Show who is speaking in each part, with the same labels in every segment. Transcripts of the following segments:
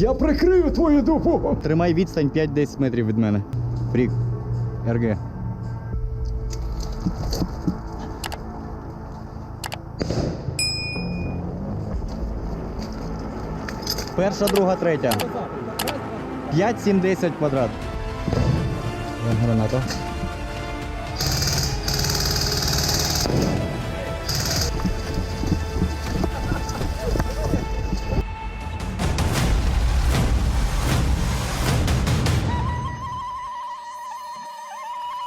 Speaker 1: Я прикрию твою дупу.
Speaker 2: Тримай відстань 5-10 метрів від мене. Фрік. РГ. Перша, друга, третя. 5, 7, 10 квадрат. Граната.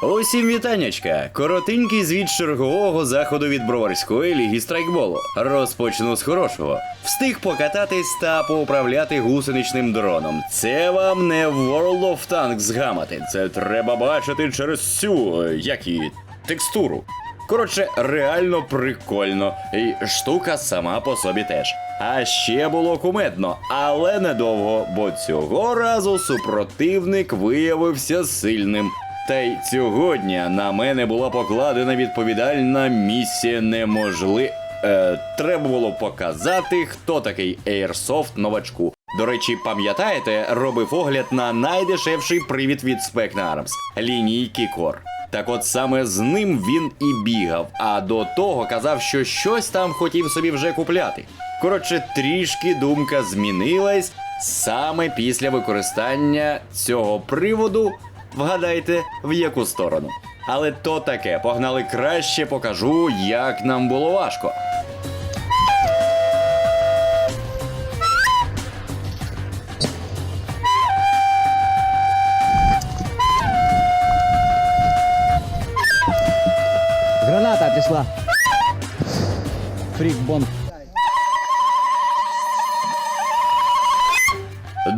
Speaker 3: Усім вітаннячка! Коротенький звіт чергового заходу від Броварської ліги страйкболу. Розпочну з хорошого. Встиг покататись та поуправляти гусеничним дроном. Це вам не World of Tanks гамати. Це треба бачити через цю як її, текстуру. Коротше, реально прикольно. І штука сама по собі теж. А ще було кумедно, але недовго, бо цього разу супротивник виявився сильним. Та й цього дня на мене була покладена відповідальна місія неможли. Е, треба було показати, хто такий Airsoft новачку. До речі, пам'ятаєте, робив огляд на найдешевший привід від Specna Arms – лінійки Core. Так от саме з ним він і бігав, а до того казав, що щось там хотів собі вже купляти. Коротше, трішки думка змінилась саме після використання цього приводу. Вгадайте, в яку сторону. Але то таке, погнали краще покажу, як нам було важко.
Speaker 2: Граната пішла. Фрік, бомб.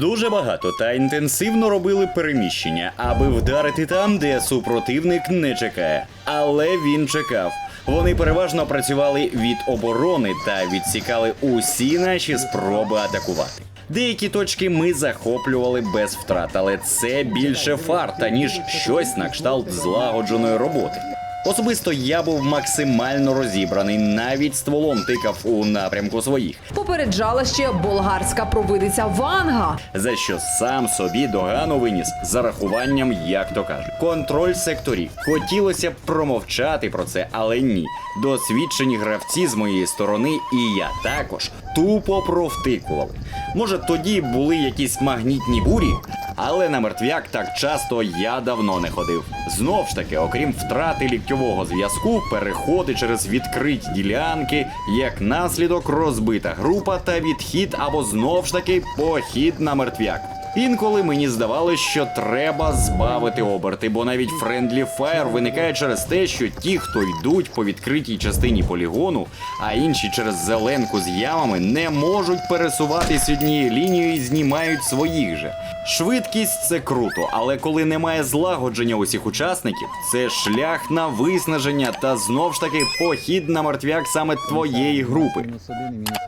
Speaker 3: Дуже багато та інтенсивно робили переміщення, аби вдарити там, де супротивник не чекає. Але він чекав. Вони переважно працювали від оборони та відсікали усі наші спроби атакувати. Деякі точки ми захоплювали без втрат, але це більше фарта, ніж щось на кшталт злагодженої роботи. Особисто я був максимально розібраний, навіть стволом тикав у напрямку своїх.
Speaker 4: Попереджала ще болгарська провидиця Ванга.
Speaker 3: за що сам собі догану виніс за рахуванням, як то кажуть. Контроль секторів. Хотілося б промовчати про це, але ні. Досвідчені гравці з моєї сторони, і я також тупо провтикували. Може, тоді були якісь магнітні бурі, але на мертвяк так часто я давно не ходив. Знов ж таки, окрім втрати ліктьового зв'язку, переходи через відкриті ділянки, як наслідок розбита група та відхід або знов ж таки похід на мертвяк. Інколи мені здавалось, що треба збавити оберти, бо навіть френдлі фаєр виникає через те, що ті, хто йдуть по відкритій частині полігону, а інші через зеленку з ямами, не можуть пересуватись однією лінією і знімають своїх же. Швидкість це круто, але коли немає злагодження усіх учасників, це шлях на виснаження та знов ж таки похід на мертвяк саме твоєї групи.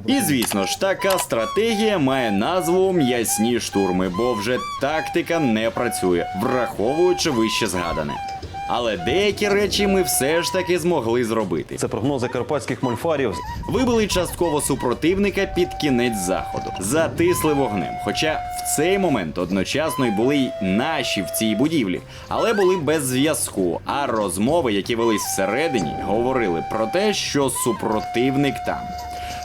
Speaker 2: І
Speaker 3: звісно ж, така стратегія має назву м'ясні штурми, бо вже тактика не працює, враховуючи вище згадане. Але деякі речі ми все ж таки змогли зробити.
Speaker 5: Це прогнози карпатських мольфарів.
Speaker 3: Вибили частково супротивника під кінець заходу, затисли вогнем. Хоча в цей момент одночасно й були й наші в цій будівлі, але були без зв'язку. А розмови, які велись всередині, говорили про те, що супротивник там.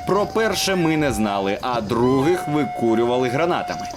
Speaker 3: Про перше ми не знали, а других викурювали гранатами.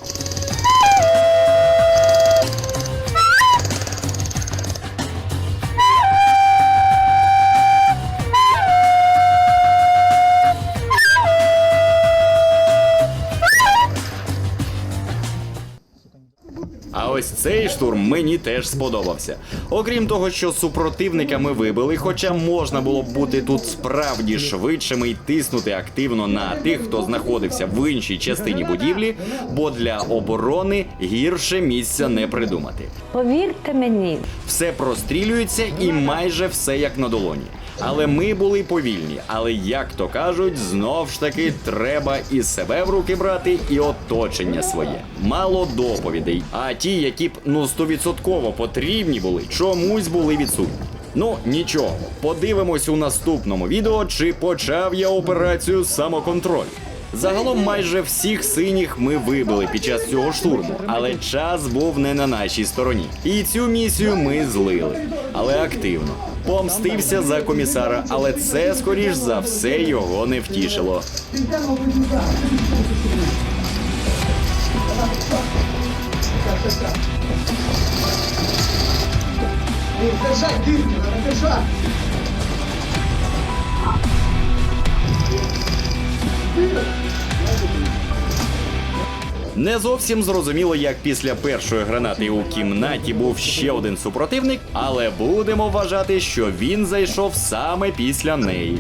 Speaker 3: А ось цей штурм мені теж сподобався. Окрім того, що супротивника ми вибили, хоча можна було б бути тут справді швидшими і тиснути активно на тих, хто знаходився в іншій частині будівлі, бо для оборони гірше місця не придумати.
Speaker 6: Повірте мені,
Speaker 3: Все прострілюється і майже все як на долоні. Але ми були повільні. Але як то кажуть, знов ж таки треба і себе в руки брати, і оточення своє. Мало доповідей. А ті, які б ну стовідсотково потрібні були, чомусь були відсутні. Ну нічого, подивимось у наступному відео, чи почав я операцію самоконтроль. Загалом майже всіх синіх ми вибили під час цього штурму, але час був не на нашій стороні. І цю місію ми злили, але активно. Помстився за комісара, але це скоріш за все його не втішило.
Speaker 1: Держать держать.
Speaker 3: Не зовсім зрозуміло, як після першої гранати у кімнаті був ще один супротивник, але будемо вважати, що він зайшов саме після неї.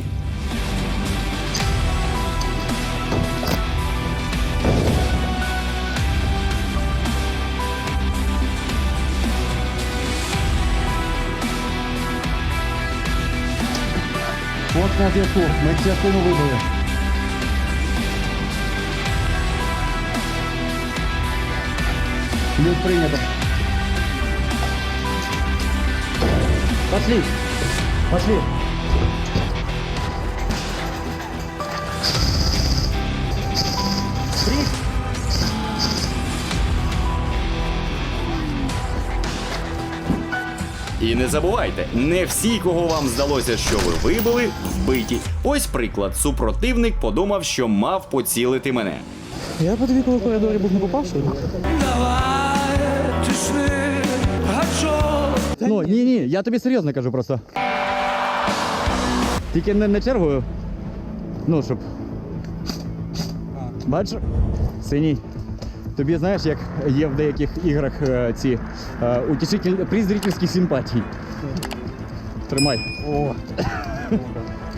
Speaker 2: От на зв'язку. Ми частину вибили. Плюс прийнято. Пошли. Пошли.
Speaker 3: І не забувайте, не всі, кого вам здалося, що ви вибили, вбиті. Ось приклад. Супротивник подумав, що мав поцілити мене.
Speaker 2: Я по тобі коли в коридорі був не попав, що ли? Ну, ні, ні, я тобі серйозно кажу просто. Тільки не, не чергою. Ну, щоб. Бачиш? Синій. Тобі знаєш, як є в деяких іграх е, ці е, утішитель, приз зрительських симпатій. Тримай. О.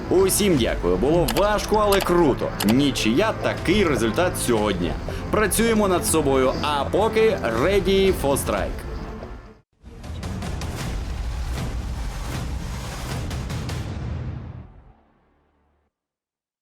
Speaker 3: Усім дякую. Було важко, але круто. Нічия такий результат цього дня. Працюємо над собою, а поки ready for strike.